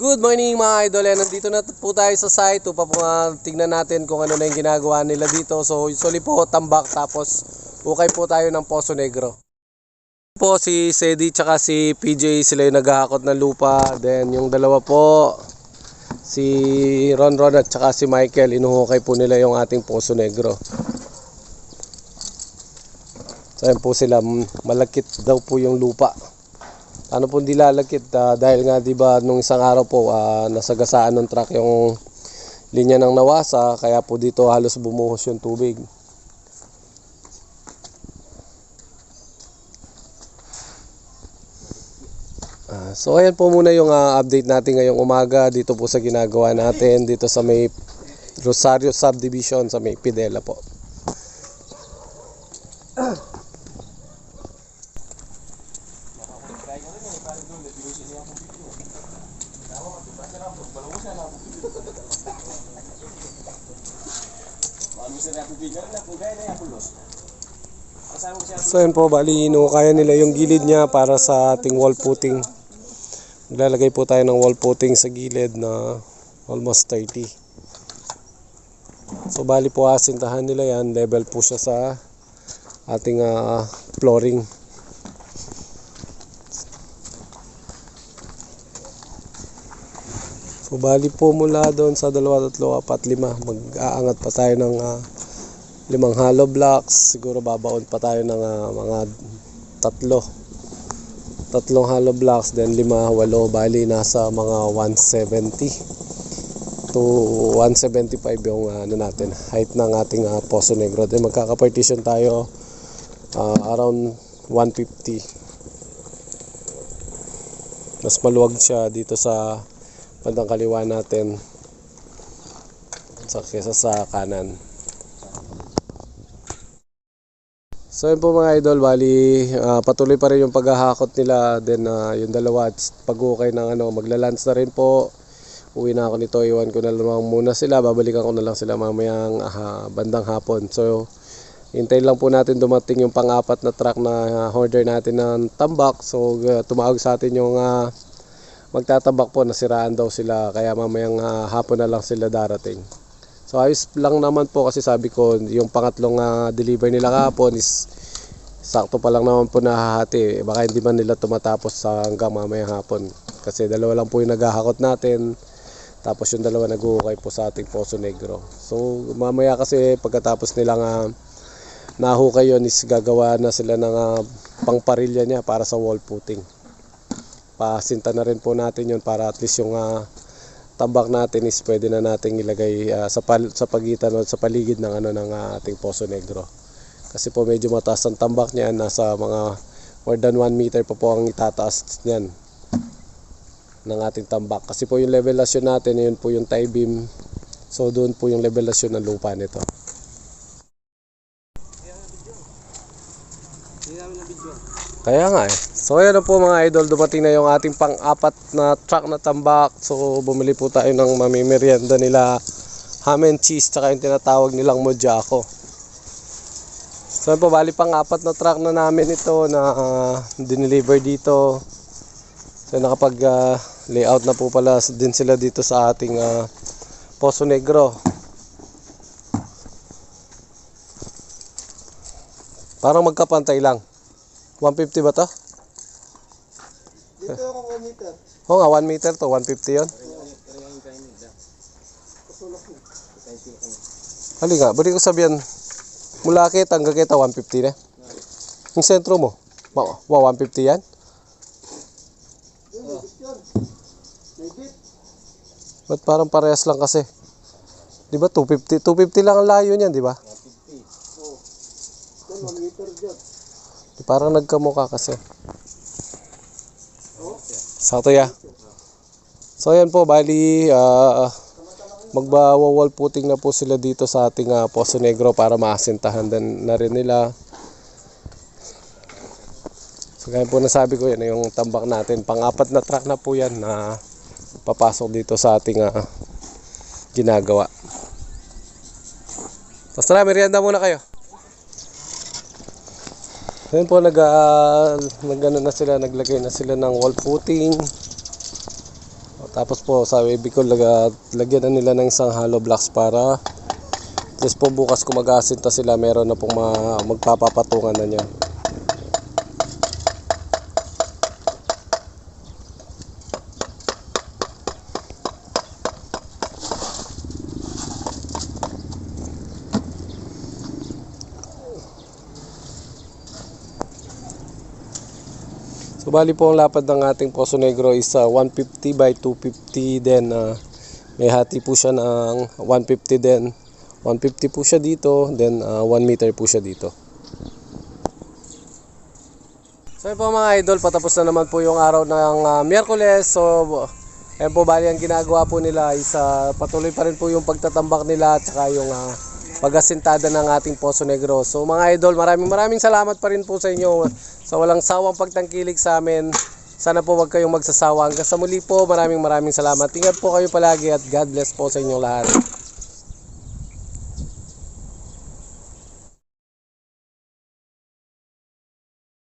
morning mga idol. Yan, nandito na po tayo sa site. Upa po nga tignan natin kung ano na yung ginagawa nila dito. So usually po tambak tapos ukay po tayo ng Poso Negro. Po si Sedi tsaka si PJ sila yung naghahakot ng lupa. Then yung dalawa po si Ron Ron at tsaka si Michael inuhukay po nila yung ating Poso Negro. So po sila malakit daw po yung lupa ano po hindi lalakit ah, dahil nga 'di ba nung isang araw po ah, nasagasaan ng truck yung linya ng nawasa kaya po dito halos bumuhos yung tubig. Ah, so ayan po muna yung ah, update natin ngayong umaga dito po sa ginagawa natin dito sa may Rosario Subdivision sa may Pidela po. So yun po, bali kaya nila yung gilid niya para sa ating wall footing. Maglalagay po tayo ng wall footing sa gilid na almost 30. So bali po asintahan nila yan, level po siya sa ating ah, flooring. So bali po mula doon sa dalawa, tatlo, apat, lima, mag-aangat pa tayo ng ah, limang hollow blocks. Siguro babaon pa tayo ng ah, mga tatlo. Tatlong hollow blocks then lima walo. Bali nasa mga 170 to 175 yung ah, ano natin height ng ating ah, Poso Negro. Then magkaka-partition tayo ah, around 150 mas maluwag siya dito sa bandang kaliwa natin sa kesa sa kanan So yun po mga idol, bali ah, patuloy pa rin yung paghahakot nila then ah, yung dalawa pag-ukay ng ano, magla-lunch na rin po. Uwi na ako nito, iwan ko na lang muna sila, babalikan ko na lang sila mamayang ah, bandang hapon. So hintayin lang po natin dumating yung pang-apat na truck na ah, order natin ng tambak. So ah, tumawag sa atin yung ah, magtatabak po, nasiraan daw sila kaya mamayang ah, hapon na lang sila darating. So ayos lang naman po kasi sabi ko yung pangatlong ah, deliver nila kahapon is sakto pa lang naman po nahahati. Baka hindi man nila tumatapos sa hanggang mamayang hapon. Kasi dalawa lang po yung naghahakot natin. Tapos yung dalawa nag-uukay po sa ating Poso Negro. So mamaya kasi pagkatapos nilang uh, nahukay yun is gagawa na sila ng ah, pangparilya niya para sa wall footing. Pasinta na rin po natin yun para at least yung ah, tambak natin is pwede na nating ilagay ah, sa pal- sa pagitan o sa paligid ng ano ng ah, ating Poso Negro. Kasi po medyo mataas ang tambak niyan, nasa mga more than 1 meter pa po ang itataas niyan ng ating tambak. Kasi po yung levelasyon natin, yun po yung tie beam. So doon po yung levelasyon ng lupa nito. Kaya nga eh. So ayan po mga idol, dumating na yung ating pang-apat na truck na tambak. So bumili po tayo ng mamimerienda nila ham and cheese tsaka yung tinatawag nilang mojako. So po, bali pang-apat na truck na namin ito na uh, dineliver dito. So nakapag ah, layout na po pala din sila dito sa ating ah, Poso Negro. Parang magkapantay lang. 150 ba to? Ako 1 meter. Oo nga, 1 meter to, 150 yon. Hali nga, balik ko sabihan, mula kita hanggang kita 150 na. Yung sentro mo, wa, wa 150 yan? Yun, yun. Higit. Ba't parang parehas lang kasi? Di ba 250? 250 lang ang layo niyan, di ba? Yan, 1 meter dyan. Parang nagkamukha kasi. Sakto ya. So ayan po, bali ah magbawa-wall footing na po sila dito sa ating ah, Poso Negro para maasintahan din na rin nila. So gaya po nasabi ko yan yung tambak natin. Pang-apat na truck na po yan na papasok dito sa ating ah, ginagawa. Tapos tara, merienda muna kayo. Ayun po, nag, uh, na sila, naglagay na sila ng wall footing. Tapos po sa baby ko laga, lagyan na nila ng isang hollow blocks para at po bukas kung mag-aasinta sila meron na pong ma- magpapapatungan na niya. So bali po ang lapad ng ating Poso Negro is ah, 150 by 250 then ah, may hati po siya ng 150 din. 150 po siya dito then 1 meter po siya dito. So yun po mga idol, patapos na naman po yung araw ng ah, Miyerkules. So ayun po bali ang ginagawa po nila is ah, patuloy pa rin po yung pagtatambak nila at saka yung ah, pag-asintada ng ating Poso Negro. So mga idol, maraming maraming salamat pa rin po sa inyo sa walang sawang pagtangkilik sa amin. Sana po wag kayong magsasawa. Hanggang sa muli po, maraming maraming salamat. Ingat po kayo palagi at God bless po sa inyong lahat.